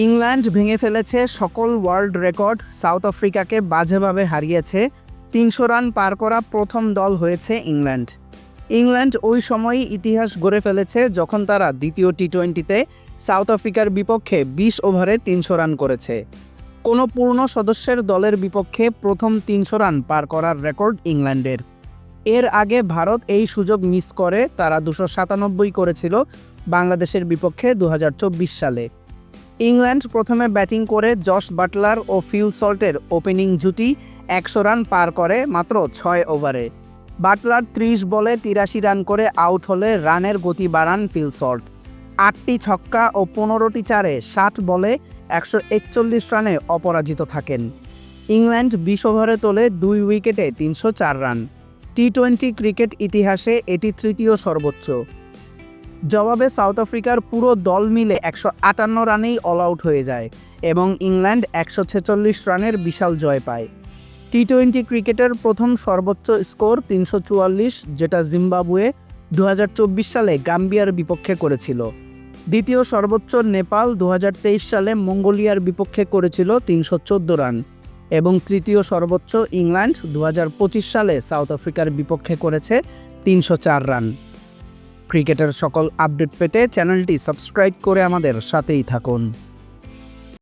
England ভেঙে ফেলেছে সকল ওয়ার্ল্ড রেকর্ড। সাউথ আফ্রিকাকে বাজেভাবে হারিয়েছে। তিনশো রান পার করা প্রথম দল হয়েছে ইংল্যান্ড। ইংল্যান্ড ওই সময়ই ইতিহাস গড়ে ফেলেছে যখন তারা দ্বিতীয় টি টোয়েন্টিতে সাউথ আফ্রিকার বিপক্ষে বিশ ওভারে তিনশো রান করেছে। কোনো পূর্ণ সদস্যের দলের বিপক্ষে প্রথম তিনশো রান পার করার রেকর্ড ইংল্যান্ডের। এর আগে ভারত এই সুযোগ মিস করে, তারা দুশো সাতানব্বই করেছিল বাংলাদেশের বিপক্ষে দু হাজার চব্বিশ সালে। ইংল্যান্ড প্রথমে ব্যাটিং করে জশ বাটলার ও ফিল সল্টের ওপেনিং জুটি একশো রান পার করে মাত্র ছয় ওভারে। বাটলার ত্রিশ বলে তিরাশি রান করে আউট হলে রানের গতি বাড়ান ফিল সল্ট। আটটি ছক্কা ও পনেরোটি চারে ষাট বলে একশো একচল্লিশ রানে অপরাজিত থাকেন। ইংল্যান্ড বিশ ওভারে তোলে দুই উইকেটে তিনশো চার রান। টি টোয়েন্টি ক্রিকেট ইতিহাসে এটি তৃতীয় সর্বোচ্চ। জবাবে সাউথ আফ্রিকার পুরো দল মিলে একশো আটান্ন রানেই অল আউট হয়ে যায় এবং ইংল্যান্ড একশো ছেচল্লিশ রানের বিশাল জয় পায়। টি টোয়েন্টি ক্রিকেটের প্রথম সর্বোচ্চ স্কোর তিনশো চুয়াল্লিশ, যেটা জিম্বাবুয়ে দু হাজার চব্বিশ সালে গাম্বিয়ার বিপক্ষে করেছিল। দ্বিতীয় সর্বোচ্চ নেপাল দু হাজার তেইশ সালে মঙ্গোলিয়ার বিপক্ষে করেছিল তিনশো চোদ্দ রান এবং তৃতীয় সর্বোচ্চ ইংল্যান্ড দু হাজার পঁচিশ সালে সাউথ আফ্রিকার বিপক্ষে করেছে তিনশো চার রান। ক্রিকেটের সকল আপডেট পেতে চ্যানেলটি সাবস্ক্রাইব করে আমাদের সাথেই থাকুন।